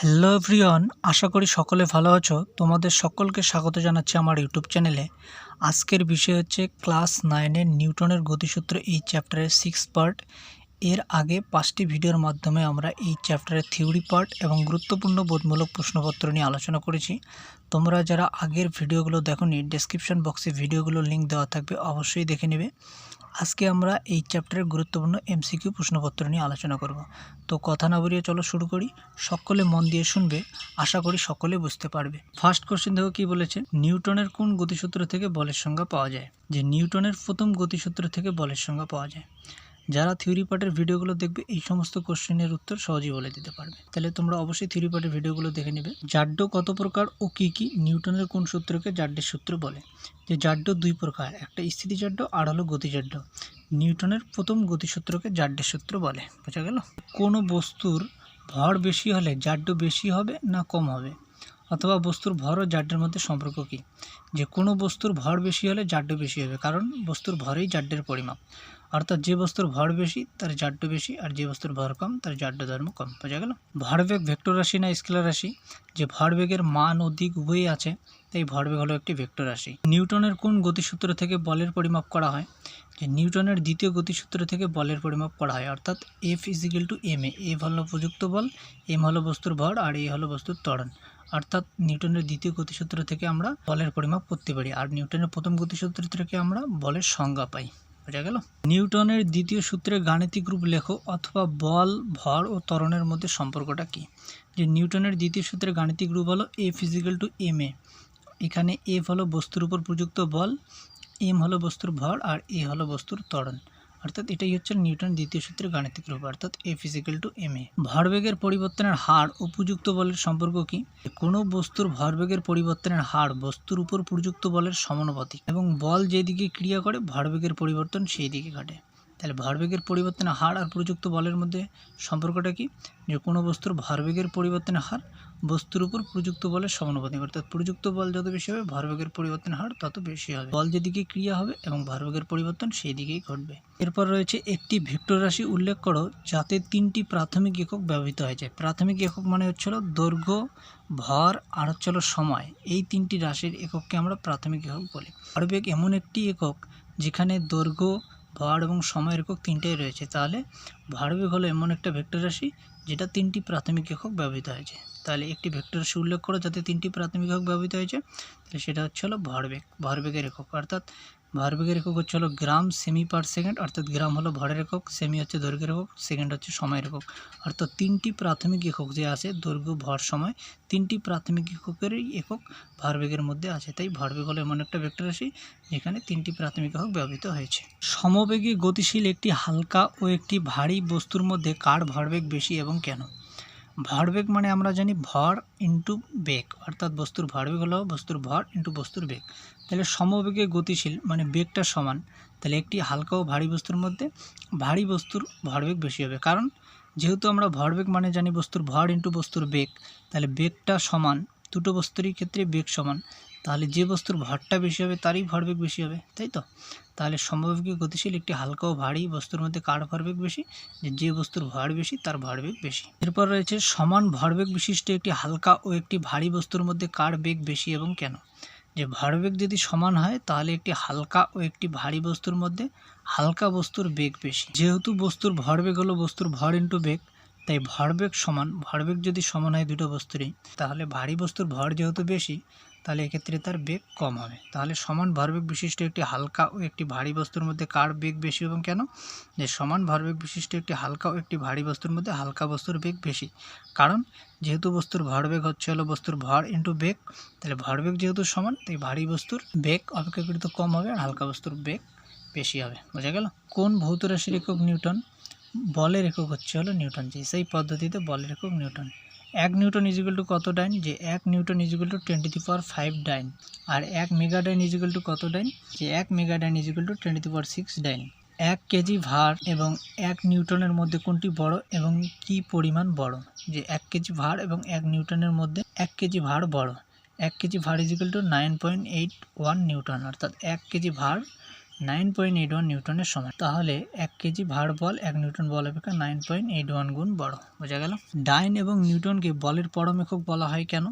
Hello everyone আশা করি সকলে ভালো আছো। তোমাদের সকলকে স্বাগত জানাচ্ছি আমার ইউটিউব চ্যানেলে। আজকের বিষয় হচ্ছে ক্লাস নাইনের নিউটনের গতিসূত্র এই চ্যাপ্টারের সিক্স পার্ট এর আগে পাঁচটি ভিডিওর মাধ্যমে আমরা এই চ্যাপ্টারের থিওরি পার্ট এবং গুরুত্বপূর্ণ বোধমূলক প্রশ্নপত্র নিয়ে আলোচনা করেছি। তোমরা যারা আগের ভিডিওগুলো দেখো নি ডেসক্রিপশন বক্সে ভিডিওগুলোর লিঙ্ক দেওয়া থাকবে, অবশ্যই দেখে নেবে। আজকে আমরা এই চ্যাপ্টারের গুরুত্বপূর্ণ এমসিকিউ প্রশ্নপত্র নিয়ে আলোচনা করব। তো কথা না বলিয়ে চলো শুরু করি। সকলে মন দিয়ে শুনবে, আশা করি সকলে বুঝতে পারবে। ফার্স্ট কোশ্চেন দেখো কি বলেছে? নিউটনের কোন গতিসূত্র থেকে বলের সংজ্ঞা পাওয়া যায়? যে নিউটনের প্রথম গতিসূত্র থেকে বলের সংজ্ঞা পাওয়া যায়। যারা থিওরি পার্টের ভিডিওগুলো দেখবে, এই সমস্ত কোশ্চেনের উত্তর সহজেই বলে দিতে পারবে। তাহলে তোমরা অবশ্যই থিওরি পার্টের ভিডিওগুলো দেখে নেবে। জাড্য কত প্রকার ও কি কি নিউটনের কোন সূত্রকে জাড্যের সূত্র বলে? যে জাড্য দুই প্রকার, একটা স্থিতিজাড্য আর হলো গতিজাড্য নিউটনের প্রথম গতিসূত্রকে জাড্যের সূত্র বলে। বোঝা গেল? কোনো বস্তুর ভর বেশি হলে জাড্য বেশি হবে না কম হবে? অথবা বস্তুর ভর ও জাড্যের মধ্যে সম্পর্ক কী? যে কোনো বস্তুর ভর বেশি হলে জাড্য বেশি হবে, কারণ বস্তুর ভরেই জাড্যের পরিমাপ। অর্থাৎ যে বস্তুর ভর বেশি, তার জাড্য বেশি, আর যে বস্তুর ভর কম, তার জাড্য ধর্ম কম। বোঝা গেল? ভরবেগ ভেক্টর রাশি না স্কেলার রাশি? যে ভরবেগের মান ও দিক উভয়ই আছে, তাই ভরবেগ হলো একটি ভেক্টর রাশি। নিউটনের কোন গতিসূত্র থেকে বলের পরিমাপ করা হয়? যে নিউটনের দ্বিতীয় গতিসূত্র থেকে বলের পরিমাপ করা হয়, অর্থাৎ F equal to M A F হলো প্রযুক্ত বল এম হলো বস্তুর ভর, আর এ হলো বস্তুর ত্বরণ। অর্থাৎ নিউটনের দ্বিতীয় গতিসূত্র থেকে আমরা বলের পরিমাপ করতে পারি, আর নিউটনের প্রথম গতিসূত্র থেকে আমরা বলের সংজ্ঞা পাই। বোঝা গেল। নিউটনের দ্বিতীয় সূত্রে গাণিতিক রূপ লেখো অথবা বল, ভর ও ত্বরণের মধ্যে সম্পর্কটা কি? যে নিউটনের দ্বিতীয় সূত্রে গাণিতিক রূপ হলো F equal to M A এখানে এফ হলো বস্তুর উপর প্রযুক্ত বল এম হলো বস্তুর ভর আর এ হলো বস্তুর ত্বরণ। অর্থাৎ এটাই হচ্ছে নিউটন দ্বিতীয় সূত্রের গাণিতিক রূপ, অর্থাৎ F equal to M A ভরবেগের পরিবর্তনের হার উপযুক্ত বলের সম্পর্ক কি? কোনো বস্তুর ভরবেগের পরিবর্তনের হার বস্তুর উপর প্রযুক্ত বলের সমানুপাতিক এবং বল যেদিকে ক্রিয়া করে, ভরবেগের পরিবর্তন সেই দিকে ঘটে। তাহলে ভরবেগের পরিবর্তনের হার আর প্রযুক্ত বলের মধ্যে সম্পর্কটা কি? যে কোনো বস্তুর ভরবেগের পরিবর্তনের হার বস্তুর উপর প্রযুক্ত বলের সমানুপাতিক অর্থাৎ প্রযুক্ত বল যত বেশি হবে, ভরবেগের পরিবর্তন হার তত বেশি হবে। বল যেদিকে ক্রিয়া হবে এবং ভরবেগের পরিবর্তন সেই দিকেই ঘটবে। এরপর রয়েছে একটি ভেক্টর রাশি উল্লেখ করো, যাতে তিনটি প্রাথমিক একক ব্যবহৃত হয়েছে প্রাথমিক একক মানে হচ্ছিল দৈর্ঘ্য, ভর আর হচ্ছিল সময়। এই তিনটি রাশির একককে আমরা প্রাথমিক একক বলি। ভরবেগ এমন একটি একক যেখানে দৈর্ঘ্য ভর এবং সময়ের একক তিনটেই রয়েছে। তাহলে ভরবেগ হলো এমন একটা ভেক্টর রাশি যেটা তিনটি প্রাথমিক একক ব্যবহৃত হয়েছে। তাহলে একটি ভেক্টর রাশি উল্লেখ করো যাতে তিনটি প্রাথমিক একক ব্যবহৃত হয়েছে। তাহলে সেটা হচ্ছে হলো ভরবেগ ভরবেগের একক। অর্থাৎ ভরবেগের একক হচ্ছে হলো গ্রাম সেমি পার সেকেন্ড অর্থাৎ গ্রাম হলো ভরের একক সেমি হচ্ছে দৈর্ঘ্যের একক সেকেন্ড হচ্ছে সময়ের একক। অর্থাৎ তিনটি প্রাথমিক একক যে আছে, দৈর্ঘ্য, ভর, সময়, তিনটি প্রাথমিক এককেরই একক ভরবেগের মধ্যে আছে। তাই ভরবেগ হলো এমন একটা ভেক্টর রাশি যেখানে তিনটি প্রাথমিক একক ব্যবহৃত হয়েছে। সমবেগে গতিশীল একটি হালকা ও একটি ভারী বস্তুর মধ্যে কার ভরবেগ বেশি এবং কেন? ভরবেগ মানে আমরা জানি ভর ইন্টু বেগ, অর্থাৎ বস্তুর ভরবেগ হলো বস্তুর ভর ইন্টু বস্তুর বেগ। তাহলে সমবেগে গতিশীল মানে বেগটা সমান, তাহলে একটি হালকা ও ভারী বস্তুর মধ্যে ভারী বস্তুর ভরবেগ বেশি হবে। কারণ যেহেতু আমরা ভরবেগ মানে জানি বস্তুর ভর ইন্টু বস্তুর বেগ, তাহলে বেগটা সমান, দুটো বস্তুরই ক্ষেত্রে বেগ সমান, তাহলে যে বস্তুর ভরটা বেশি হবে তারই ভরবেগ বেশি হবে, তাই তো? তাহলে সমবেগে গতিশীল একটি হালকা ও ভারী বস্তুর মধ্যে কার ভরবেগ বেশি? যে বস্তুর ভর বেশি তার ভরবেগ বেশি। এরপর রয়েছে সমান ভরবেগ বিশিষ্ট একটি হালকা ও একটি ভারী বস্তুর মধ্যে কার বেগ বেশি এবং কেন? যে ভরবেগ যদি সমান হয়, তাহলে একটি হালকা ও একটি ভারী বস্তুর মধ্যে হালকা বস্তুর বেগ বেশি। যেহেতু বস্তুর ভরবেগ হলো বস্তুর ভর ইন্টু বেগ, তাই ভরবেগ সমান, ভরবেগ যদি সমান হয় দুটো বস্তুরই, তাহলে ভারী বস্তুর ভর যেহেতু বেশি তাহলে এক্ষেত্রে তার বেগ কম হবে। তাহলে সমান ভরবেগ বিশিষ্ট একটি হালকা ও একটি ভারী বস্তুর মধ্যে কার বেগ বেশি এবং কেন? যে সমান ভরবেগ বিশিষ্ট একটি হালকা ও একটি ভারী বস্তুর মধ্যে হালকা বস্তুর বেগ বেশি। কারণ যেহেতু বস্তুর ভরবেগ হচ্ছে হলো বস্তুর ভর ইন্টু বেগ, তাহলে ভরবেগ যেহেতু সমান, তাই ভারী বস্তুর বেগ অপেক্ষাকৃত কম হবে আর হালকা বস্তুর বেগ বেশি হবে। বোঝা গেল? কোন ভৌত রাশির একক নিউটন? বলের একক হচ্ছে হলো নিউটন যে সেই পদ্ধতিতে বলের একক নিউটন। এক নিউটন ইজিক্যাল টু কত ডাইন যে এক newton equal to twenty three power five ডাইন আর এক মেগা ডাইন ইজিক্যাল টু কত ডাইন যে এক mega dine is equal to twenty three power six ডাইন এক কেজি ভার এবং এক নিউটনের মধ্যে কোনটি বড় এবং কি পরিমাণ বড়? যে এক কেজি ভার এবং এক নিউটনের মধ্যে এক কেজি ভার বড়। এক কেজি ভার is equal two nine point eight one Newton. অর্থাৎ এক কেজি ভার নাইন পয়েন্ট এইট ওয়ান নিউটনের সমান। তাহলে এক কেজি ভার বল এক নিউটন বল অপেক্ষা নাইন পয়েন্ট এইট ওয়ান গুণ বড়, বোঝা গেল? ডাইন এবং নিউটনকে বলের পরম একক বলা হয় কেন?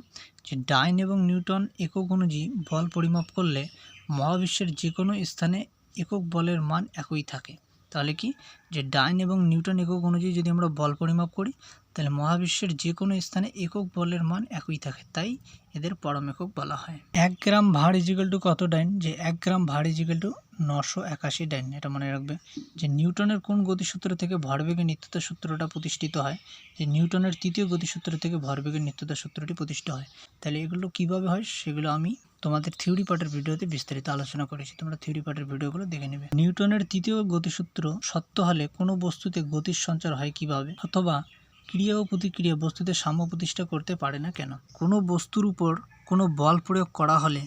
যে ডাইন এবং নিউটন একক অনুযায়ী বল পরিমাপ করলে মহাবিশ্বের যে কোনো স্থানে একক বলের মান একই থাকে। তাহলে কি? যে ডাইন এবং নিউটন একক অনুযায়ী যদি আমরা বল পরিমাপ করি, তাহলে মহাবিশ্বের যে কোনো স্থানে একক বলের মান একই থাকে। তাই এদের পরম একক বলা হয়। এক গ্রাম ভার ইজিক্যাল টু কত ডাইন? যে এক গ্রাম ভার ইজিক্যাল টু নশো একাশি ডাইন, এটা মনে রাখবে। যে নিউটনের কোন গতিসূত্র থেকে ভরবেগের নিত্যতা সূত্রটা প্রতিষ্ঠিত হয়, যে নিউটনের তৃতীয় গতিসূত্র থেকে ভরবেগের নিত্যতা সূত্রটি প্রতিষ্ঠিত হয়। তাহলে এগুলো কীভাবে হয় সেগুলো আমি তোমাদের থিওরি পার্টের ভিডিওতে বিস্তারিত আলোচনা করেছি, তোমরা থিওরি পার্টের ভিডিওগুলো দেখে নেবে। নিউটনের তৃতীয় গতিসূত্র সত্য হলে কোনো বস্তুতে গতির সঞ্চার হয় কীভাবে, অথবা ক্রিয়া ও প্রতিক্রিয়া বস্তুতে সাম্য প্রতিষ্ঠা করতে পারে না কেন? কোনো বস্তুর উপর কোনো বল প্রয়োগ করা হলে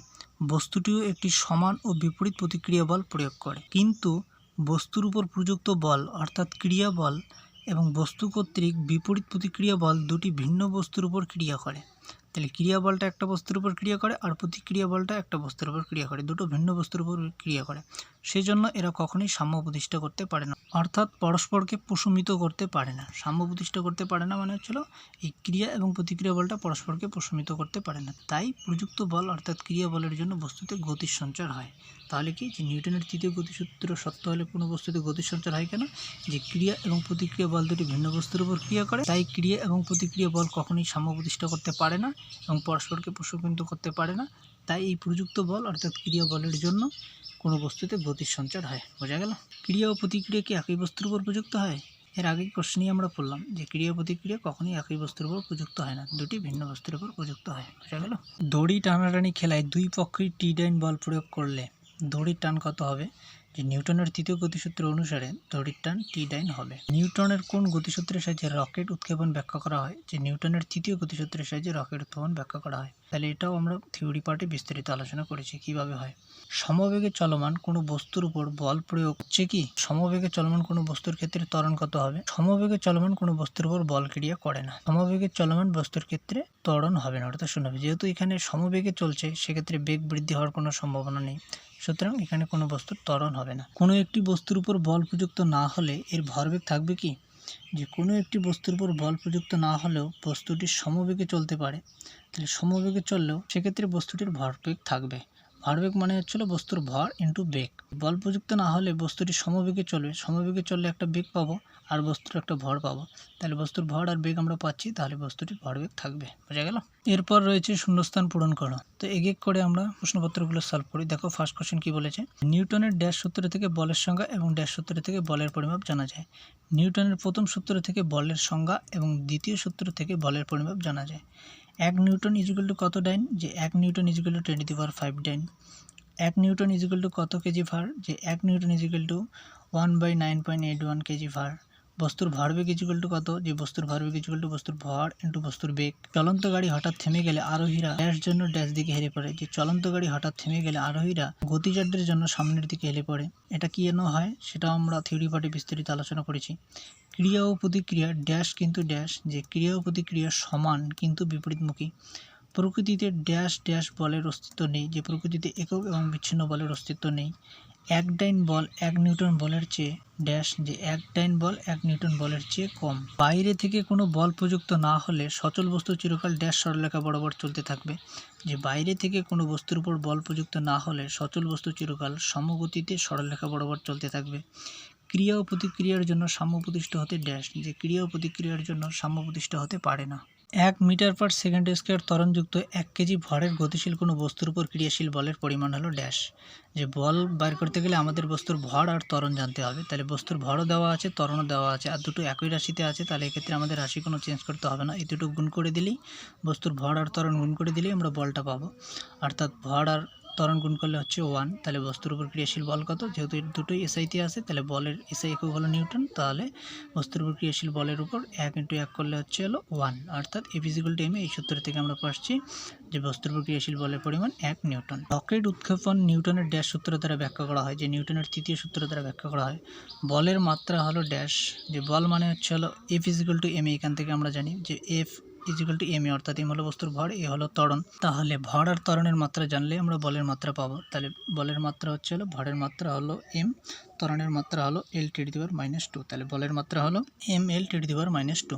বস্তুটিও একটি সমান ও বিপরীত প্রতিক্রিয়া বল প্রয়োগ করে। কিন্তু বস্তুর উপর প্রযুক্ত বল, অর্থাৎ ক্রিয়া বল, এবং বস্তু কর্তৃক বিপরীত প্রতিক্রিয়া বল দুটি ভিন্ন বস্তুর উপর ক্রিয়া করে। তাহলে ক্রিয়া বলটা একটা বস্তুর উপর ক্রিয়া করে আর প্রতিক্রিয়া বলটা একটা বস্তুর উপর ক্রিয়া করে, দুটো ভিন্ন বস্তুর উপর ক্রিয়া করে। সেই জন্য এরা কখনোই সাম্য প্রতিষ্ঠা করতে পারে না। অর্থাৎ পরস্পরকে প্রশমিত করতে পারে না। সাম্য প্রতিষ্ঠা করতে পারে না মানে হচ্ছিল এই ক্রিয়া এবং প্রতিক্রিয়া বলটা পরস্পরকে প্রশমিত করতে পারে না। তাই প্রযুক্ত বল অর্থাৎ ক্রিয়া বলের জন্য বস্তুতে গতির সঞ্চার হয়। তাহলে কি? যে নিউটনের তৃতীয় গতিসূত্র সত্য হলে কোনো বস্তুতে গতির সঞ্চার হয় কেন? যে ক্রিয়া এবং প্রতিক্রিয়া বল দুটি ভিন্ন বস্তুর উপর ক্রিয়া করে। তাই ক্রিয়া এবং প্রতিক্রিয়া বল কখনোই সাম্য প্রতিষ্ঠা করতে পারে না। এবং পরস্পরকে প্রশমিত করতে পারে না। তাই এই প্রযুক্ত বল অর্থাৎ ক্রিয়া বলের জন্য কোনো বস্তুতে গতির সঞ্চার হয়। বোঝা গেল? ক্রিয়া ও প্রতিক্রিয়া কি একই বস্তুর উপর প্রযুক্ত হয়? এর আগেই কোশ্চেনই আমরা পড়লাম যে ক্রিয়া প্রতিক্রিয়া কখনই একই বস্তুর উপর প্রযুক্ত হয় না, দুটি ভিন্ন বস্তুর উপর প্রযুক্ত হয়। বোঝা গেল? দড়ি টানাটানি খেলায় দুই পক্ষই টি ডাইন বল প্রয়োগ করলে দড়ির টান কত হবে? যে নিউটনের তৃতীয় গতিসূত্র অনুসারে দড়ির টান টি ডাইন হবে। নিউটনের কোন গতিসূত্রের সাহায্যে রকেট উৎক্ষেপণ ব্যাখ্যা করা হয়? যে নিউটনের তৃতীয় গতিসূত্রের সাহায্যে রকেট উৎক্ষেপণ ব্যাখ্যা করা হয়। তাহলে এটাও আমরা থিওরি পার্টে বিস্তারিত আলোচনা করেছি, কীভাবে হয়। সমবেগে চলমান কোনো বস্তুর উপর বল প্রয়োগ হচ্ছে কি? সমবেগে চলমান কোনো বস্তুর ক্ষেত্রে ত্বরণ কত হবে? সমবেগে চলমান কোনো বস্তুর উপর বল ক্রিয়া করে না। সমবেগে চলমান বস্তুর ক্ষেত্রে ত্বরণ হবে না, অর্থাৎ শূন্য হবে। যেহেতু এখানে সমবেগে চলছে, সেক্ষেত্রে বেগ বৃদ্ধি হওয়ার কোনো সম্ভাবনা নেই। সুতরাং এখানে কোনো বস্তুর ত্বরণ হবে না। কোনো একটি বস্তুর উপর বল প্রযুক্ত না হলে এর ভরবেগ থাকবে কি? যে কোনো একটি বস্তুর উপর বল প্রযুক্ত না হলেও বস্তুটি সমবেগে চলতে পারে। তাহলে সমবেগে চললেও সেক্ষেত্রে বস্তুটির ভরবেগ থাকবে। ভরবেগ মানে হচ্ছিল বস্তুর ভর ইন্টু বেগ। বল প্রযুক্ত না হলে বস্তুটি সমবেগে চলবে। সমবেগে চললে একটা বেগ পাবো। আর বস্তুর একটা ভর পাবো। তাহলে বস্তুর ভর আর বেগ আমরা পাচ্ছি, তাহলে বস্তুটির ভরবেগ থাকবে। বোঝা গেল? এরপর রয়েছে শূন্যস্থান পূরণ করো। তো এক এক করে আমরা প্রশ্নপত্রগুলো সলভ করি। দেখো ফার্স্ট কোশ্চেন কি বলেছে? নিউটনের ড্যাশ সূত্র থেকে বলের সংজ্ঞা এবং ড্যাশ সূত্র থেকে বলের পরিমাপ জানা যায়। নিউটনের প্রথম সূত্র থেকে বলের সংজ্ঞা এবং দ্বিতীয় সূত্র থেকে বলের পরিমাপ জানা যায়। এক নিউটন ইজিক্যাল টু কত ডাইন যে এক newton equal to twenty power five dyne এক নিউটন ইজিক্যাল টু কত কেজি ভার যে এক newton equal to one by nine point eight one kg ভার বস্তুর ভরবেগ ইজিক্যাল টু কত? যে বস্তুর ভরবেগ ইজিক্যাল টু বস্তুর ভর ইন্টু বস্তুর বেগ। চলন্ত গাড়ি হঠাৎ থেমে গেলে আরোহীরা ড্যাশ জন্য ড্যাশ দিকে হেরে পড়ে। যে চলন্ত গাড়ি হঠাৎ থেমে গেলে আরোহীরা গতিজাড্যের জন্য সামনের দিকে হেলে পড়ে। এটা কি এন হয়? সেটাও আমরা থিওরি পার্টে বিস্তারিত আলোচনা করেছি। ক্রিয়া ও প্রতিক্রিয়া ড্যাশ কিন্তু ড্যাশ যে ক্রিয়া ও প্রতিক্রিয়া সমান কিন্তু বিপরীতমুখী। প্রকৃতিতে ড্যাশ ড্যাশ বলের অস্তিত্ব নেই, যে প্রকৃতিতে একক এবং বিচ্ছিন্ন বলের অস্তিত্ব নেই। এক ডাইন বল এক নিউটন বলের চেয়ে ড্যাশ যে এক ডাইন বল এক নিউটন বলের চেয়ে কম। বাইরে থেকে কোনো বল প্রযুক্ত না হলে সচল বস্তু চিরকাল ড্যাশ সরলরেখা বরাবর চলতে থাকবে। যে বাইরে থেকে কোনো বস্তুর উপর বল প্রযুক্ত না হলে সচল বস্তু চিরকাল সমগতিতে সরলরেখা বরাবর চলতে থাকবে। ক্রিয়া ও প্রতিক্রিয়ার জন্য সাম্য প্রতিষ্ঠা হতে ড্যাশ, যে ক্রিয়া ও প্রতিক্রিয়ার জন্য সাম্য প্রতিষ্ঠা হতে পারে না। এক মিটার পার সেকেন্ড স্কোয়ার তরণযুক্ত এক কেজি ভরের গতিশীল কোনো বস্তুর উপর ক্রিয়াশীল বলের পরিমাণ হলো ড্যাশ। যে বল বাইর করতে গেলে আমাদের বস্তুর ভর আর ত্বরণ জানতে হবে। তাহলে বস্তুর ভরও দেওয়া আছে, ত্বরণও দেওয়া আছে, আর দুটো একই রাশিতে আছে, তাহলে এক্ষেত্রে আমাদের রাশি কোনো চেঞ্জ করতে হবে না। এই দুটো গুণ করে দিলেই, বস্তুর ভর আর ত্বরণ গুণ করে দিলেই আমরা বলটা পাবো। অর্থাৎ ভর আর ত্বরণ গুণ করলে হচ্ছে ওয়ান তাহলে বস্তুর উপর ক্রিয়াশীল বল কত? যেহেতু দুটোই এসআইতে আছে, তাহলে বলের এসআই একক হলো নিউটন তাহলে বস্তুর উপর ক্রিয়াশীল বলের উপর এক ইন্টু এক করলে হচ্ছে হলো ওয়ান অর্থাৎ এ ফিজিক্যাল টাইমে এই সূত্র থেকে আমরা পাচ্ছি যে বস্তুর উপর ক্রিয়াশীল বলের পরিমাণ এক নিউটন রকেট উৎক্ষেপণ নিউটনের ড্যাশ সূত্র দ্বারা ব্যাখ্যা করা হয়, যে নিউটনের তৃতীয় সূত্র দ্বারা ব্যাখ্যা করা হয়। বলের মাত্রা হলো ড্যাশ যে বল মানে হচ্ছে হলো এফ ফিজিক্যাল টু এম এখান থেকে আমরা জানি যে F equal to M A, অর্থাৎ এম হলো বস্তুর ভর, এ হলো ত্বরণ। তাহলে ভর আর ত্বরণের মাত্রা জানলে আমরা বলের মাত্রা পাবো। তাহলে বলের মাত্রা হচ্ছে হলো, ভরের মাত্রা হলো এম, ত্বরণের মাত্রা হলো L T the power minus two. তাহলে বলের মাত্রা হলো M L T the power minus two.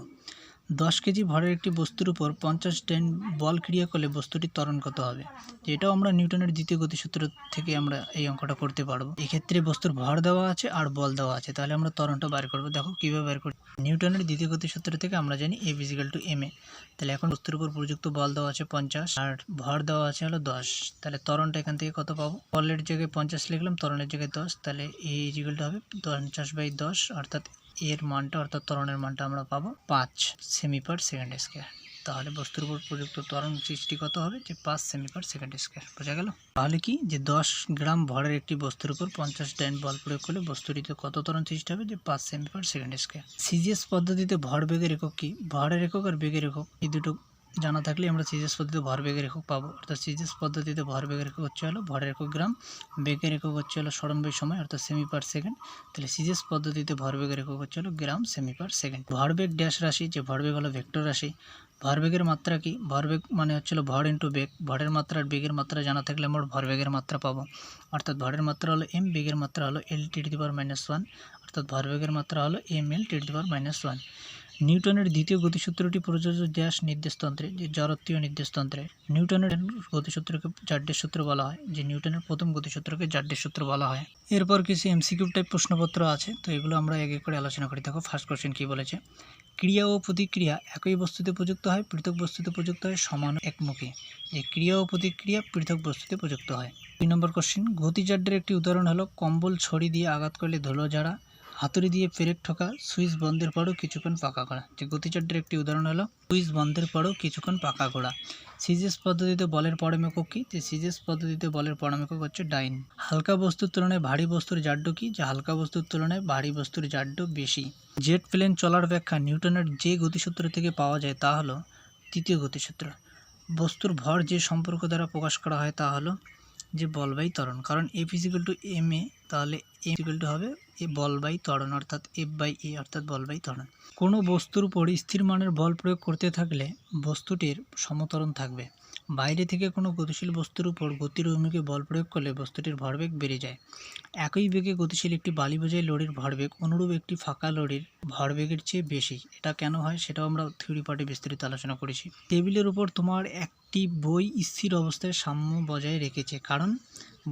দশ কেজি ভরের একটি বস্তুর উপর পঞ্চাশ টেন বল ক্রিয়া করলে বস্তুটি ত্বরণ কত হবে। এটাও আমরা নিউটনের দ্বিতীয় গতিসূত্র থেকে আমরা এই অঙ্কটা করতে পারব। এক্ষেত্রে বস্তুর ভর দেওয়া আছে আর বল দেওয়া আছে। তাহলে আমরা ত্বরণটা বার করব। দেখো কীভাবে বার করি। নিউটনের দ্বিতীয় গতিসূত্র থেকে আমরা জানি F equal to M A তাহলে এখন বস্তুর উপর প্রযুক্ত বল দেওয়া আছে পঞ্চাশ আর ভর দেওয়া আছে হলো দশ। তাহলে ত্বরণটা এখান থেকে কত পাবো? বলের জায়গায় পঞ্চাশ লিখলাম, ত্বরণের জায়গায় দশ। তাহলে এ ইজিক্যালটা হবে পঞ্চাশ বাই দশ, অর্থাৎ এর মানটা অর্থাৎ ত্বরণের মানটা আমরা পাবো পাঁচ সেমি পার সেকেন্ড স্কোয়ার তাহলে বস্তুর উপর প্রযুক্ত ত্বরণ সৃষ্টি কত হবে? যে পাঁচ সেমি পার সেকেন্ড স্কোয়ার বোঝা গেল? তাহলে কি? যে দশ গ্রাম ভরের একটি বস্তুর উপর পঞ্চাশ ডাইন বল প্রয়োগ করলে বস্তুটিতে কত ত্বরণ সৃষ্টি হবে? যে পাঁচ semi per second square CGS পদ্ধতিতে ভর বেগের একক কি? ভরের একক আর বেগের একক। এই দুটো জানা থাকলে আমরা সিজিএস পদ্ধতিতে ভর বেগের একক পাবো। অর্থাৎ সিজিএস পদ্ধতিতে ভর বেগের একক হচ্ছে হলো ভরের একক গ্রাম, বেগের একক হচ্ছে হলো সরম্বই সময়, অর্থাৎ সেমি পার সেকেন্ড তাহলে সিজিএস পদ্ধতিতে ভর ভরবেগের একক হচ্ছে হলো গ্রাম সেমি পার সেকেন্ড ভরবেগ ড্যাশ রাশি, যে ভরবেগ হলো ভেক্টর রাশি ভরবেগের মাত্রা কি? ভরবেগ মানে হচ্ছে হলো ভর ইন্টু বেগ। ভরের মাত্রা আর বেগের মাত্রা জানা থাকলে আমরা ভরবেগের মাত্রা পাবো। অর্থাৎ ভরের মাত্রা হলো এম বেগের মাত্রা হলো L T to power minus one অর্থাৎ ভরবেগের মাত্রা হলো M L T to power minus one নিউটনের দ্বিতীয় গতিসূত্রটি প্রযোজ্য ড্যাশ নির্দেশতন্ত্রে, যে জড়ত্বীয় নির্দেশতন্ত্রে। নিউটনের গতিসূত্রকে জাড্ডের সূত্র বলা হয়, যে নিউটনের প্রথম গতিসূত্রকে জাড্ডের সূত্র বলা হয়। এরপর কিছু এমসিকিউ টাইপ প্রশ্নপত্র আছে, তো এগুলো আমরা এক এক করে আলোচনা করি। দেখো ফার্স্ট কোশ্চেন কী বলেছে? ক্রিয়া ও প্রতিক্রিয়া একই বস্তুতে প্রযুক্ত হয়, পৃথক বস্তুতে প্রযুক্ত হয়, সমান একমুখী। যে ক্রিয়া ও প্রতিক্রিয়া পৃথক বস্তুতে প্রযুক্ত হয়। দুই নম্বর কোশ্চেন গতিজাড্যের একটি উদাহরণ হলো, কম্বল ছড়ি দিয়ে আঘাত করলে ধুলো ঝাড়া। হাতুড়ি দিয়ে পেরেক ঠোকা, সুইচ বন্ধের পরও কিছুক্ষণ পাকা করা। যে গতিচাড্ডের একটি উদাহরণ হলো, সুইচ বন্ধের পরও কিছুক্ষণ পাকা করা। সিজেস পদ্ধতিতে বলের পরমেকক কি? যে সিজেস পদ্ধতিতে বলের পরমেকক হচ্ছে ডাইন। হালকা বস্তুর তুলনায় ভারী বস্তুর জাড্য কি? যে হালকা বস্তুর তুলনায় ভারী বস্তুর জাড্য বেশি। জেট প্লেন চলার ব্যাখ্যা নিউটনের যে গতিসূত্র থেকে পাওয়া যায় তা হলো তৃতীয় গতিসূত্র। বস্তুর ভর যে সম্পর্ক দ্বারা প্রকাশ করা হয় তা হলো যে বল বাই ত্বরণ। কারণ F equal to M A তাহলে এ ফিজিক্যাল টু হবে এ বল বাই ত্বরণ, অর্থাৎ এফ বাই এ, অর্থাৎ বল বাই ত্বরণ। কোনো বস্তুর উপর স্থির মানের বল প্রয়োগ করতে থাকলে বস্তুটির সমতরণ থাকবে। বাইরে থেকে কোনো গতিশীল বস্তুর উপর গতির অভিমুখে বল প্রয়োগ করলে বস্তুটির ভরবেগ বেড়ে যায়। একই বেগে গতিশীল একটি বালি বোঝাই লরির ভরবেগ অনুরূপ একটি ফাঁকা লরির ভরবেগের চেয়ে বেশি। এটা কেন হয় সেটাও আমরা থিওরি পার্টে বিস্তারিত আলোচনা করেছি। টেবিলের উপর তোমার একটি বই স্থির অবস্থায় সাম্য বজায় রেখেছে, কারণ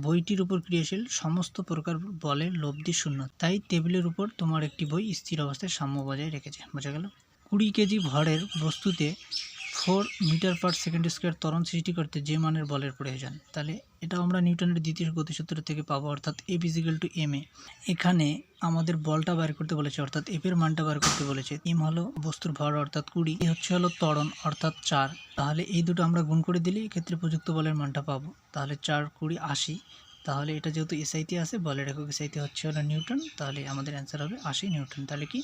বইটির উপর ক্রিয়াশীল সমস্ত প্রকার বলের লব্ধি শূন্য। তাই টেবিলের উপর তোমার একটি বই স্থির অবস্থায় সাম্য বজায় রেখেছে। বোঝা গেল? কুড়ি কেজি ভরের বস্তুতে four metre per second square ত্বরণ সৃষ্টি করতে যে মানের বলের প্রয়োজন। তাহলে এটা আমরা নিউটনের দ্বিতীয় গতিসূত্র থেকে পাবো, অর্থাৎ F equal to M A এখানে আমাদের বলটা বার করতে বলেছে, অর্থাৎ এফ এর মানটা বার করতে বলেছে। এম হলো বস্তুর ভর, অর্থাৎ কুড়ি। এ হচ্ছে হলো ত্বরণ, অর্থাৎ চার। তাহলে এই দুটো আমরা গুণ করে দিলে এক্ষেত্রে প্রযুক্ত বলের মানটা পাবো। তাহলে চার, কুড়ি, আশি। তাহলে এটা যেহেতু এসআইতে আছে বলের একক এসআইতে হচ্ছে হলো নিউটন, তাহলে আমাদের অ্যান্সার হবে আশি নিউটন। তাহলে কি?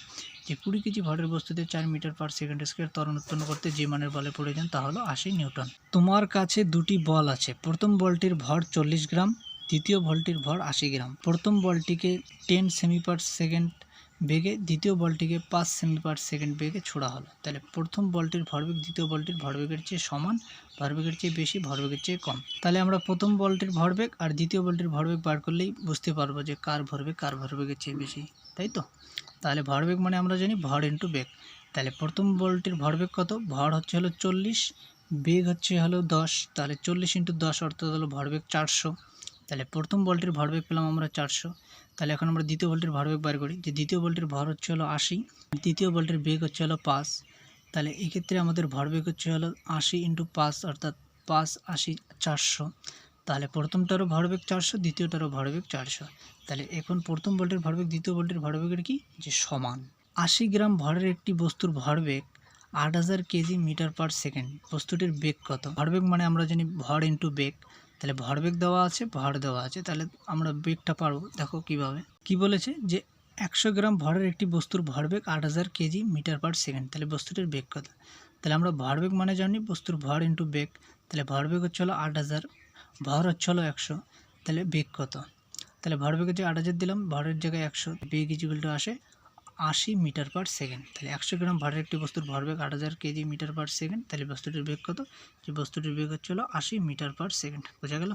যে কুড়ি কেজি ভরের বস্তুতে চার মিটার পার সেকেন্ড স্কোয়ার তরণ উৎপন্ন করতে যে মানের বলে প্রয়োজন তা হলো আশি নিউটন। তোমার কাছে দুটি বল আছে, প্রথম বলটির ভর চল্লিশ গ্রাম, দ্বিতীয় বলটির ভর আশি গ্রাম। প্রথম বলটিকে টেন সেমি পার সেকেন্ড বেগে দ্বিতীয় বলটিকে পাঁচ সেমি পার সেকেন্ড বেগে ছোড়া হলো। তাহলে প্রথম বলটির ভরবেগ দ্বিতীয় বলটির ভরবেগের চেয়ে সমান, ভরবেগের চেয়ে বেশি, ভরবেগের চেয়ে কম। তাহলে আমরা প্রথম বলটির ভরবেগ আর দ্বিতীয় বলটির ভরবেগ বার করলেই বুঝতে পারব যে কার ভরবেগ কার ভরবেগের চেয়ে বেশি, তাই তো? তাহলে ভরবেগ মানে আমরা জানি ভর ইন্টু বেগ। তাহলে প্রথম বলটির ভরবেগ কত? ভর হচ্ছে হলো চল্লিশ, বেগ হচ্ছে হলো দশ। তাহলে চল্লিশ ইন্টু দশ অর্থাৎ হলো ভরবেগ চারশো। তাহলে প্রথম বলটির ভরবেগ পেলাম আমরা চারশো। তাহলে এখন আমরা দ্বিতীয় বলটির ভরবেগ বার করি। যে দ্বিতীয় বলটির ভর হচ্ছে হলো আশি দ্বিতীয় বলটির বেগ হচ্ছে হলো পাঁচ। তাহলে এক্ষেত্রে আমাদের ভরবেগ হচ্ছে হলো আশি ইন্টু পাঁচ, অর্থাৎ পাঁচ আশি চারশো। তাহলে প্রথমটারও ভরবেগ চারশো, দ্বিতীয়টারও ভরবেগ চারশো। তাহলে এখন প্রথম বলটির ভরবেগ দ্বিতীয় বলটির ভরবেগের কি? যে সমান। আশি গ্রাম ভরের একটি বস্তুর ভরবেগ আট হাজার কেজি মিটার পার সেকেন্ড। বস্তুটির বেগ কত? ভরবেগ মানে আমরা জানি ভর ইন্টু বেগ। তাহলে ভরবেগ দেওয়া আছে, ভর দেওয়া আছে, তাহলে আমরা বেগটা পারব। দেখো কীভাবে। কি বলেছে যে একশো গ্রাম ভরের একটি বস্তুর ভরবেগ আট হাজার কেজি মিটার পার সেকেন্ড। তাহলে বস্তুটির বেগ কত? তাহলে আমরা ভরবেগ মানে জানি, বস্তুর ভর ইন্টু বেগ। তাহলে ভরবেগ হচ্ছে হলো আট হাজার, ভর হচ্ছে হলো একশো। তাহলে বেগ কত? তাহলে ভরবেগের যে আট হাজার দিলাম, ভরের জায়গায় একশো, বেগ ইজিগুলটা আসে আশি মিটার পার সেকেন্ড। তাহলে একশো গ্রাম ভারের একটি বস্তুর ভরবেগ আট হাজার কেজি মিটার পার সেকেন্ড। তাহলে বস্তুটির বেগ কত? যে বস্তুটির বেগ হচ্ছে হলো আশি মিটার পার সেকেন্ড। বোঝা গেল?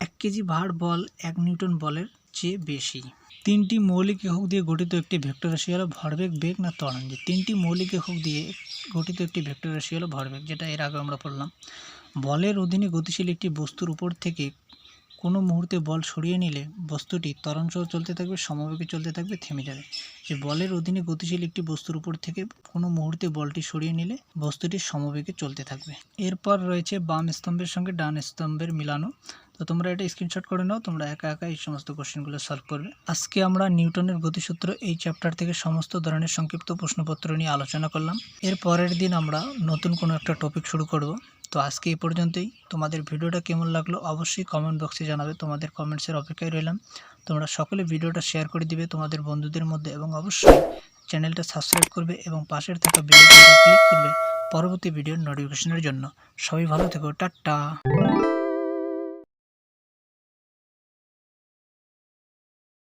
এক কেজি ভার বল এক নিউটন বলের চেয়ে বেশি। তিনটি মৌলিক একক দিয়ে গঠিত একটি ভেক্টর রাশি হলো ভরবেগ বেগ না ত্বরণ। যে তিনটি মৌলিক একক দিয়ে গঠিত একটি ভেক্টর রাশি হলো ভরবেগ যেটা এর আগে আমরা পড়লাম। বলের অধীনে গতিশীল একটি বস্তুর উপর থেকে কোনো মুহূর্তে বল সরিয়ে নিলে বস্তুটি ত্বরণ সহ চলতে থাকবে, সমবেগে চলতে থাকবে, থেমে যাবে। যে বলের অধীনে গতিশীল একটি বস্তুর উপর থেকে কোনো মুহূর্তে বলটি সরিয়ে নিলে বস্তুটি সমবেগে চলতে থাকবে। এরপর রয়েছে বাম স্তম্ভের সঙ্গে ডান স্তম্ভের মিলানো। তো তোমরা এটা স্ক্রিনশট করে নাও, তোমরা একা একা এই সমস্ত কোশ্চেনগুলো সলভ করবে। আজকে আমরা নিউটনের গতিসূত্র এই চ্যাপ্টার থেকে সমস্ত ধরনের সংক্ষিপ্ত প্রশ্নপত্র নিয়ে আলোচনা করলাম। এর পরের দিন আমরা নতুন কোনো একটা টপিক শুরু করব। তো আজকে এই পর্যন্তই। তোমাদের ভিডিওটা কেমন লাগল অবশ্যই কমেন্ট বক্সে জানাবে। তোমাদের কমেন্টসের অপেক্ষায় রইলাম। তোমরা সকলে ভিডিওটা শেয়ার করে দিবে তোমাদের বন্ধুদের মধ্যে এবং অবশ্যই চ্যানেলটা সাবস্ক্রাইব করবে এবং পাশের থাকা বেল আইকনটা ক্লিক করবে পরবর্তী ভিডিওর নোটিফিকেশনের জন্য। সবাই ভালো থেকো। টাটা।